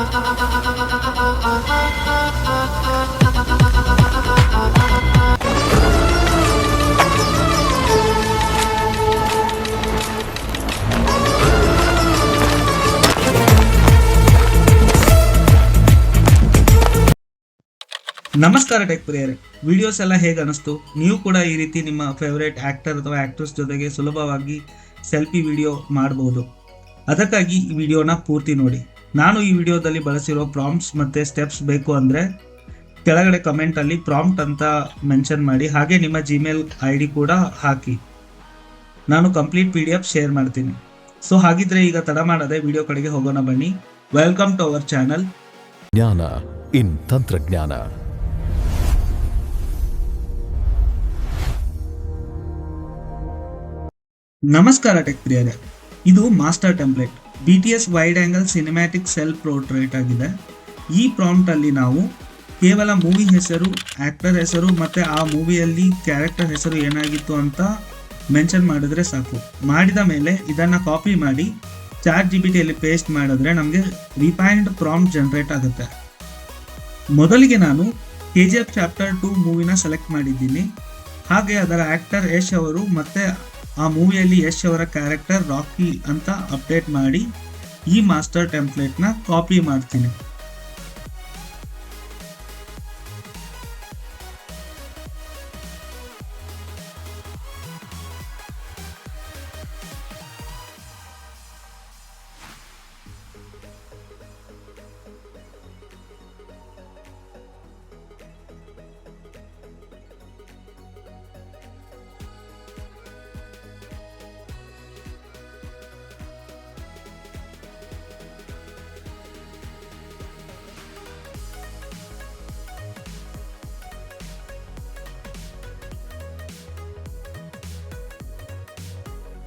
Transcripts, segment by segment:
ನಮಸ್ಕಾರ ಟೆಕ್ ಪ್ರಿಯರೇ. ವಿಡಿಯೋಸ್ ಎಲ್ಲ ಹೇಗೆ ಅನಿಸ್ತು? ನೀವು ಕೂಡ ಈ ರೀತಿ ನಿಮ್ಮ ಫೇವ್ರೇಟ್ ಆಕ್ಟರ್ ಅಥವಾ ಆಕ್ಟ್ರೆಸ್ ಜೊತೆಗೆ ಸುಲಭವಾಗಿ ಸೆಲ್ಫಿ ವಿಡಿಯೋ ಮಾಡಬಹುದು ಅದಕ್ಕಾಗಿ ಈ ವಿಡಿಯೋನ ಪೂರ್ತಿ ನೋಡಿ. ನಾನು ಈ ವಿಡಿಯೋದಲ್ಲಿ ಬಳಸಿರೋ ಪ್ರಾಂಪ್ಟ್ಸ್ ಮತ್ತೆ ಸ್ಟೆಪ್ಸ್ ಬೇಕು ಅಂದರೆ ಕೆಳಗಡೆ ಕಮೆಂಟಲ್ಲಿ ಪ್ರಾಂಪ್ಟ್ ಅಂತ ಮೆನ್ಷನ್ ಮಾಡಿ ಹಾಗೆ ನಿಮ್ಮ ಜಿಮೇಲ್ ಐ ಡಿ ಕೂಡ ಹಾಕಿ. ನಾನು complete P D F share ಮಾಡ್ತೀನಿ. ಸೊ ಹಾಗಿದ್ರೆ ಈಗ ತಡ ಮಾಡದೆ ವಿಡಿಯೋ ಕಡೆಗೆ ಹೋಗೋಣ ಬನ್ನಿ. ವೆಲ್ಕಮ್ ಟು ಅವರ್ ಚಾನಲ್ ಜ್ಞಾನ ಇನ್ ತಂತ್ರಜ್ಞಾನ. ನಮಸ್ಕಾರ ಟೆಕ್ ಪ್ರಿಯರೇ. ಇದು master template. B T S wide angle cinematic self portrait ಆಗಿದೆ. ಈ ಪ್ರಾಂಪ್ಟಲ್ಲಿ ನಾವು ಕೇವಲ ಮೂವಿ ಹೆಸರು ಆ್ಯಕ್ಟರ್ ಹೆಸರು ಮತ್ತು ಆ ಮೂವಿಯಲ್ಲಿ ಕ್ಯಾರೆಕ್ಟರ್ ಹೆಸರು ಏನಾಗಿತ್ತು ಅಂತ ಮೆನ್ಷನ್ ಮಾಡಿದ್ರೆ ಸಾಕು. ಮಾಡಿದ ಮೇಲೆ ಇದನ್ನು ಕಾಪಿ ಮಾಡಿ ಚಾರ್ ಜಿ ಬಿ ಟಿಯಲ್ಲಿ ಪೇಸ್ಟ್ ಮಾಡಿದ್ರೆ ನಮಗೆ ರಿಫೈನ್ಡ್ ಪ್ರಾಂಪ್ಟ್ ಜನರೇಟ್ ಆಗುತ್ತೆ. ಮೊದಲಿಗೆ ನಾನು K G F chapter two ಮೂವಿನ select ಮಾಡಿದ್ದೀನಿ. ಹಾಗೆ ಅದರ ಆ್ಯಕ್ಟರ್ ಯಶ್ ಅವರು ಮತ್ತೆ ಆ ಮೂವಿಯಲ್ಲಿ ಯಶ್ ಅವರ ಕ್ಯಾರೆಕ್ಟರ್ ರಾಕಿ ಅಂತ ಅಪ್ಡೇಟ್ ಮಾಡಿ ಈ ಮಾಸ್ಟರ್ ಟೆಂಪ್ಲೇಟ್ನ ಕಾಪಿ ಮಾಡ್ತೀನಿ.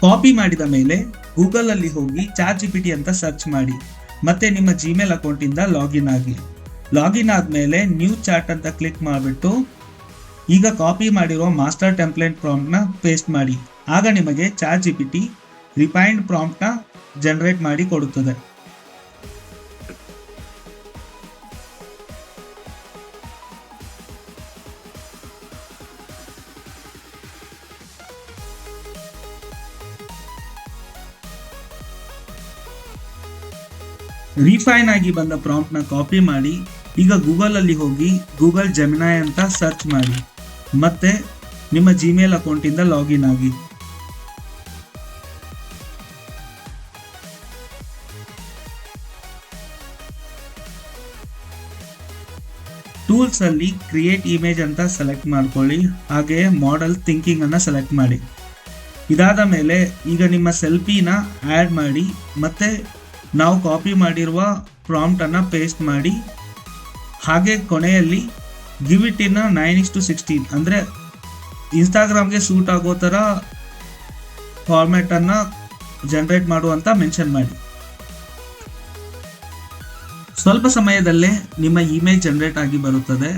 ಕಾಪಿ ಮಾಡಿದ ಮೇಲೆ ಗೂಗಲ್ ಅಲ್ಲಿ ಹೋಗಿ ಚಾಟ್ ಜಿ ಅಂತ ಸರ್ಚ್ ಮಾಡಿ. ಮತ್ತೆ ನಿಮ್ಮ ಜಿಮೇಲ್ ಅಕೌಂಟಿಂದ ಲಾಗಿನ್ ಆಗಿ. ಲಾಗಿನ್ ಆದ್ಮೇಲೆ ನ್ಯೂ ಚಾಟ್ ಅಂತ ಕ್ಲಿಕ್ ಮಾಡಿಬಿಟ್ಟು ಈಗ ಕಾಪಿ ಮಾಡಿರೋ ಮಾಸ್ಟರ್ ಟೆಂಪ್ಲೇಟ್ ಪ್ರಾಂಪ್ಟ್ನ ಪೇಸ್ಟ್ ಮಾಡಿ. ಆಗ ನಿಮಗೆ chat G P T refined ಪ್ರಾಂಪ್ಟ್ನ generate ಮಾಡಿ ಕೊಡುತ್ತದೆ. ರಿಫೈನ್ ಆಗಿ ಬಂದ ಪ್ರಾಂಪ್ಟ್ನ ಕಾಪಿ ಮಾಡಿ, ಈಗ ಗೂಗಲ್ ಅಲ್ಲಿ ಹೋಗಿ ಗೂಗಲ್ ಜಮಿನಾಯ್ ಅಂತ ಸರ್ಚ್ ಮಾಡಿ. ಮತ್ತೆ ನಿಮ್ಮ ಜಿಮೇಲ್ ಅಕೌಂಟಿಂದ ಲಾಗಿನ್ ಆಗಿ. ಟೂಲ್ಸ್ ಅಲ್ಲಿ ಕ್ರಿಯೇಟ್ ಇಮೇಜ್ ಅಂತ ಸೆಲೆಕ್ಟ್ ಮಾಡ್ಕೊಳ್ಳಿ ಹಾಗೆ ಮಾಡೆಲ್ ಥಿಂಕಿಂಗ್ ಅನ್ನು ಸೆಲೆಕ್ಟ್ ಮಾಡಿ. ಇದಾದ ಮೇಲೆ ಈಗ ನಿಮ್ಮ ಸೆಲ್ಫಿನ ಆ್ಯಡ್ ಮಾಡಿ, ಮತ್ತೆ ನಾವು ಕಾಪಿ ಮಾಡಿರುವ ಪ್ರಾಂಪ್ಟ್ ಅನ್ನ ಪೇಸ್ಟ್ ಮಾಡಿ, ಹಾಗೆ ಕೊನೆಯಲ್ಲಿ give it in nine is to sixteen ಅಂದರೆ ಇನ್ಸ್ಟಾಗ್ರಾಮ್ಗೆ ಸೂಟ್ ಆಗೋ ಥರ ಫಾರ್ಮ್ಯಾಟನ್ನು ಜನರೇಟ್ ಮಾಡುವಂತ ಮೆನ್ಷನ್ ಮಾಡಿ. ಸ್ವಲ್ಪ ಸಮಯದಲ್ಲೇ ನಿಮ್ಮ ಇಮೇಜ್ ಜನ್ರೇಟ್ ಆಗಿ ಬರುತ್ತದೆ.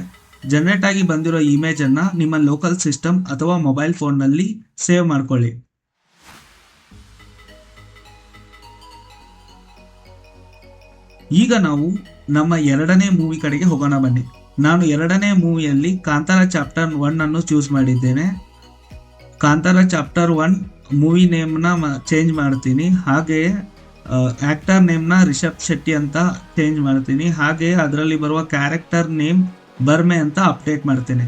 ಜನ್ರೇಟ್ ಆಗಿ ಬಂದಿರೋ ಇಮೇಜನ್ನು ನಿಮ್ಮ ಲೋಕಲ್ ಸಿಸ್ಟಮ್ ಅಥವಾ ಮೊಬೈಲ್ ಫೋನ್ನಲ್ಲಿ ಸೇವ್ ಮಾಡ್ಕೊಳ್ಳಿ. ಈಗ ನಾವು ನಮ್ಮ ಎರಡನೇ ಮೂವಿ ಕಡೆಗೆ ಹೋಗೋಣ ಬನ್ನಿ. ನಾನು ಎರಡನೇ ಮೂವಿಯಲ್ಲಿ ಕಾಂತಾರ ಚಾಪ್ಟರ್ ಒನ್ ಅನ್ನು ಚೂಸ್ ಮಾಡಿದ್ದೇನೆ. ಕಾಂತಾರ ಚಾಪ್ಟರ್ ಒನ್ ಮೂವಿ ನೇಮ್ನ ಚೇಂಜ್ ಮಾಡ್ತೀನಿ. ಹಾಗೆ ಆ್ಯಕ್ಟರ್ ನೇಮ್ನ ರಿಷಬ್ ಶೆಟ್ಟಿ ಅಂತ ಚೇಂಜ್ ಮಾಡ್ತೀನಿ. ಹಾಗೆ ಅದರಲ್ಲಿ ಬರುವ ಕ್ಯಾರೆಕ್ಟರ್ ನೇಮ್ ಬರ್ಮೆ ಅಂತ ಅಪ್ಡೇಟ್ ಮಾಡ್ತೀನಿ.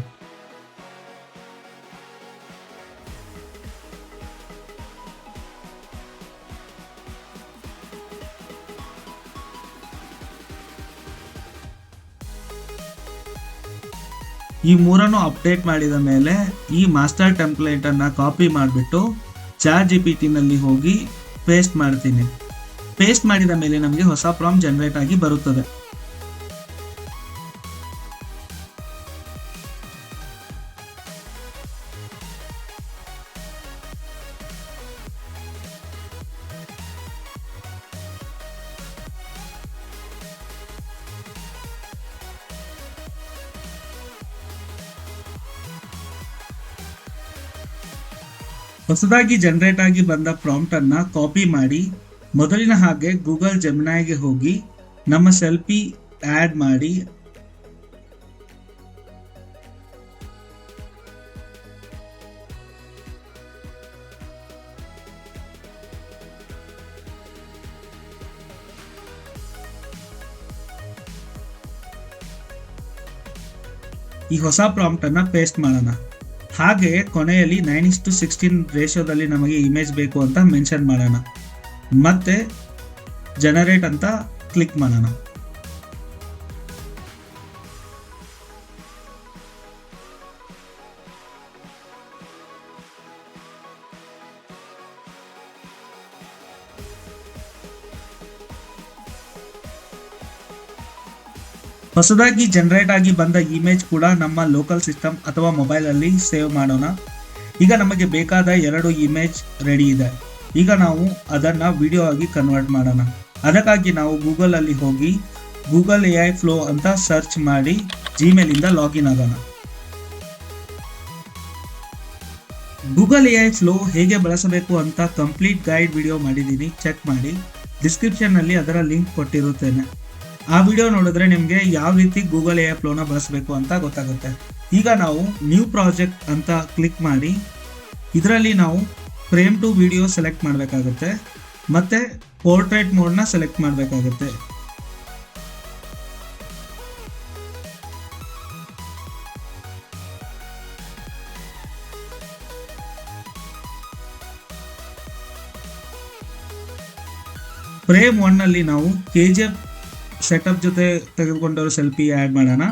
ಈ ಮೂರನ್ನು ಅಪ್ಡೇಟ್ ಮಾಡಿದ ಮೇಲೆ ಈ ಮಾಸ್ಟರ್ ಟೆಂಪ್ಲೇಟ್ ಅನ್ನ ಕಾಪಿ ಮಾಡಿಬಿಟ್ಟು ಚಾರ್ ಜಿ ಪಿ ಟಿನಲ್ಲಿ ಹೋಗಿ ಪೇಸ್ಟ್ ಮಾಡ್ತೀನಿ. ಪೇಸ್ಟ್ ಮಾಡಿದ ಮೇಲೆ ನಮಗೆ ಹೊಸ ಪ್ರಾಮ್ ಜನರೇಟ್ ಆಗಿ ಬರುತ್ತದೆ. ಹೊಸದಾಗಿ ಜನರೇಟ್ ಆಗಿ ಬಂದ ಪ್ರಾಂಪ್ಟ್ ಅನ್ನ ಕಾಪಿ ಮಾಡಿ ಮೊದಲಿನ ಹಾಗೆ ಗೂಗಲ್ ಜಮ್ನಾಯ್ಗೆ ಹೋಗಿ ನಮ್ಮ ಸೆಲ್ಫಿ ಆ್ಯಡ್ ಮಾಡಿ. ಈ ಹೊಸ ಪ್ರಾಂಪ್ಟನ್ನು ಪೇಸ್ಟ್ ಮಾಡೋಣ. ಹಾಗೆ ಕೊನೆಯಲ್ಲಿ ನೈನ್ ಇಸ್ ಟು ಸಿಕ್ಸ್ಟೀನ್ ರೇಷೋದಲ್ಲಿ ನಮಗೆ ಇಮೇಜ್ ಬೇಕು ಅಂತ ಮೆನ್ಷನ್ ಮಾಡೋಣ. ಮತ್ತೆ ಜನರೇಟ್ ಅಂತ ಕ್ಲಿಕ್ ಮಾಡೋಣ. ಹೊಸದಾಗಿ ಜನರೇಟ್ ಆಗಿ ಬಂದ ಇಮೇಜ್ ಕೂಡ ನಮ್ಮ ಲೋಕಲ್ ಸಿಸ್ಟಮ್ ಅಥವಾ ಮೊಬೈಲ್ ಅಲ್ಲಿ ಸೇವ್ ಮಾಡೋಣ. ಈಗ ನಮಗೆ ಬೇಕಾದ ಎರಡು ಇಮೇಜ್ ರೆಡಿ ಇದೆ. ಈಗ ನಾವು ಅದನ್ನ ವಿಡಿಯೋ ಆಗಿ ಕನ್ವರ್ಟ್ ಮಾಡೋಣ. ಅದಕ್ಕಾಗಿ ನಾವು ಗೂಗಲ್ ಅಲ್ಲಿ ಹೋಗಿ ಗೂಗಲ್ ಎ ಐ ಫ್ಲೋ ಅಂತ ಸರ್ಚ್ ಮಾಡಿ ಜಿಮೇಲಿಂದ ಲಾಗಿನ್ ಆಗೋಣ. ಗೂಗಲ್ ಎ ಐ ಫ್ಲೋ ಹೇಗೆ ಬಳಸಬೇಕು ಅಂತ ಕಂಪ್ಲೀಟ್ ಗೈಡ್ ವಿಡಿಯೋ ಮಾಡಿದ್ದೀನಿ ಚೆಕ್ ಮಾಡಿ. ಡಿಸ್ಕ್ರಿಪ್ಷನ್ನಲ್ಲಿ ಅದರ ಲಿಂಕ್ ಕೊಟ್ಟಿರುತ್ತೇನೆ. ಆ ವಿಡಿಯೋ ನೋಡಿದ್ರೆ ನಿಮಗೆ ಯಾವ ರೀತಿ ಗೂಗಲ್ ಎ ಲೋನ ಬಳಸಬೇಕು ಅಂತ ಗೊತ್ತಾಗುತ್ತೆ. ಈಗ ನಾವು ನ್ಯೂ ಪ್ರಾಜೆಕ್ಟ್ ಅಂತ ಕ್ಲಿಕ್ ಮಾಡಿ, ಇದರಲ್ಲಿ ನಾವು ಫ್ರೇಮ್ ಟು ವಿಡಿಯೋ ಸೆಲೆಕ್ಟ್ ಮಾಡಬೇಕಾಗುತ್ತೆ, ಮತ್ತೆ ಪೋರ್ಟ್ರೇಟ್ ಮೋಡ್ನ ಸೆಲೆಕ್ಟ್ ಮಾಡಬೇಕಾಗುತ್ತೆ. ಫ್ರೇಮ್ ಒನ್ನಲ್ಲಿ ನಾವು ಕೆ ಜಿ ಎಫ್ ಸೆಟಪ್ ಜೊತೆ ತೆಗೆದುಕೊಂಡಿರೋ ಸೆಲ್ಫಿ ಆ್ಯಡ್ ಮಾಡೋಣ.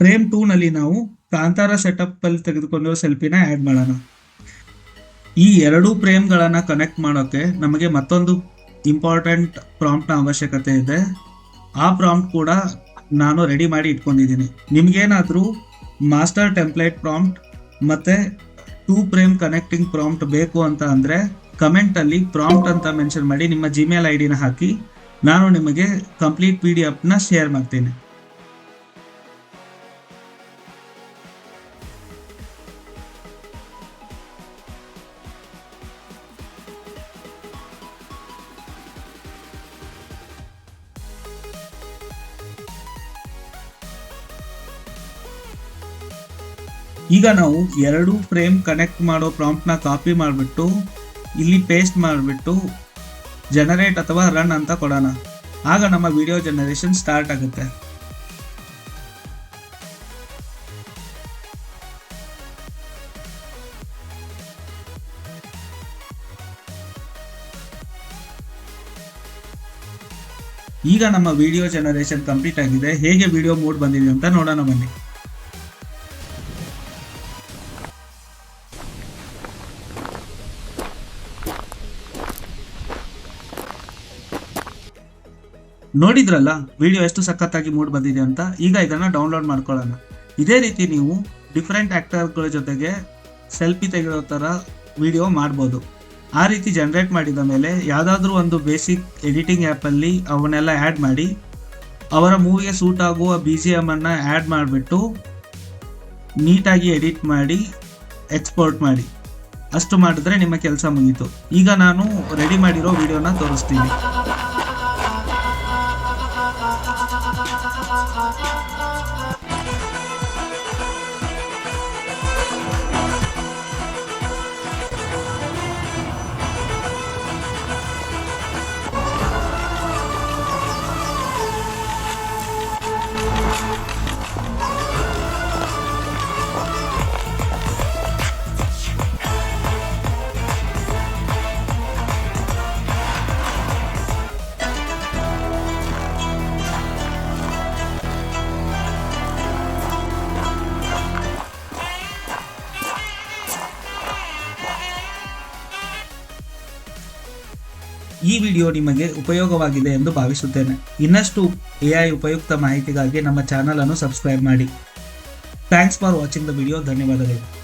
ಫ್ರೇಮ್ ಟೂನಲ್ಲಿ ನಾವು ಕಾಂತಾರ ಸೆಟಪ್ ಅಲ್ಲಿ ತೆಗೆದುಕೊಂಡಿರೋ ಸೆಲ್ಫಿನ ಆ್ಯಡ್ ಮಾಡೋಣ. ಈ ಎರಡೂ ಫ್ರೇಮ್ಗಳನ್ನು ಕನೆಕ್ಟ್ ಮಾಡೋಕ್ಕೆ ನಮಗೆ ಮತ್ತೊಂದು ಇಂಪಾರ್ಟೆಂಟ್ ಪ್ರಾಂಪ್ಟ್ನ ಅವಶ್ಯಕತೆ ಇದೆ. ಆ ಪ್ರಾಂಪ್ಟ್ ಕೂಡ ನಾನು ರೆಡಿ ಮಾಡಿ ಇಟ್ಕೊಂಡಿದ್ದೀನಿ. ನಿಮ್ಗೇನಾದರೂ ಮಾಸ್ಟರ್ ಟೆಂಪ್ಲೇಟ್ ಪ್ರಾಂಪ್ಟ್ ಮತ್ತೆ ಟೂ ಫ್ರೇಮ್ ಕನೆಕ್ಟಿಂಗ್ ಪ್ರಾಂಪ್ಟ್ ಬೇಕು ಅಂತ ಅಂದರೆ ಕಮೆಂಟಲ್ಲಿ ಪ್ರಾಂಪ್ಟ್ ಅಂತ ಮೆನ್ಷನ್ ಮಾಡಿ ನಿಮ್ಮ ಜಿಮೇಲ್ ಐ ಡಿನ ಹಾಕಿ. ನಾನು ನಿಮಗೆ ಕಂಪ್ಲೀಟ್ ಪಿ ಡಿ ಎಫ್ನ ಶೇರ್ ಮಾಡ್ತೀನಿ. ಈಗ ನಾವು ಎರಡು ಫ್ರೇಮ್ ಕನೆಕ್ಟ್ ಮಾಡೋ ಪ್ರಾಂಪ್ಟ್ನ ಕಾಪಿ ಮಾಡಿಬಿಟ್ಟು, ಇಲ್ಲಿ ಪೇಸ್ಟ್ ಮಾಡಿಬಿಟ್ಟು ಜನರೇಟ್ ಅಥವಾ ರನ್ ಅಂತ ಕೊಡೋಣ. ಆಗ ನಮ್ಮ ವಿಡಿಯೋ ಜನರೇಷನ್ ಸ್ಟಾರ್ಟ್ ಆಗುತ್ತೆ. ಈಗ ನಮ್ಮ ವಿಡಿಯೋ ಜನರೇಷನ್ ಕಂಪ್ಲೀಟ್ ಆಗಿದೆ. ಹೇಗೆ ವಿಡಿಯೋ ಮೂಡ್ ಬಂದಿದೆ ಅಂತ ನೋಡೋಣ ಬನ್ನಿ. ನೋಡಿದ್ರಲ್ಲ ವಿಡಿಯೋ ಎಷ್ಟು ಸಖತ್ತಾಗಿ ಮೂಡ್ ಬಂದಿದೆ ಅಂತ, ಈಗ ಇದನ್ನ ಡೌನ್ಲೋಡ್ ಮಾಡ್ಕೊಳ್ಳೋಣ. ಇದೇ ರೀತಿ ನೀವು ಡಿಫ್ರೆಂಟ್ ಆ್ಯಕ್ಟರ್ಗಳ ಜೊತೆಗೆ ಸೆಲ್ಫಿ ತೆಗೆಯೋ ಥರ ವಿಡಿಯೋ ಮಾಡ್ಬೋದು. ಆ ರೀತಿ ಜನ್ರೇಟ್ ಮಾಡಿದ ಮೇಲೆ ಯಾವುದಾದ್ರೂ ಒಂದು ಬೇಸಿಕ್ ಎಡಿಟಿಂಗ್ ಆ್ಯಪಲ್ಲಿ ಅವನ್ನೆಲ್ಲ ಆ್ಯಡ್ ಮಾಡಿ, ಅವರ ಮೂವಿಗೆ ಸೂಟ್ ಆಗುವ ಬಿ ಜಿ ಎಂ ಅನ್ನು ಆ್ಯಡ್ ಮಾಡಿಬಿಟ್ಟು ನೀಟಾಗಿ ಎಡಿಟ್ ಮಾಡಿ ಎಕ್ಸ್ಪೋರ್ಟ್ ಮಾಡಿ. ಅಷ್ಟು ಮಾಡಿದ್ರೆ ನಿಮ್ಮ ಕೆಲಸ ಮುಗೀತು. ಈಗ ನಾನು ರೆಡಿ ಮಾಡಿರೋ ವಿಡಿಯೋನ ತೋರಿಸ್ತೀನಿ. Ha ha ha. ಈ ವಿಡಿಯೋ ನಿಮಗೆ ಉಪಯೋಗವಾಗಿದೆ ಎಂದು ಭಾವಿಸುತ್ತೇನೆ. ಇನ್ನಷ್ಟು ಎಐ ಉಪಯುಕ್ತ ಮಾಹಿತಿಗಾಗಿ ನಮ್ಮ ಚಾನಲ್ ಅನ್ನು ಸಬ್ಸ್ಕ್ರೈಬ್ ಮಾಡಿ. Thanks for watching the video ಧನ್ಯವಾದಗಳು.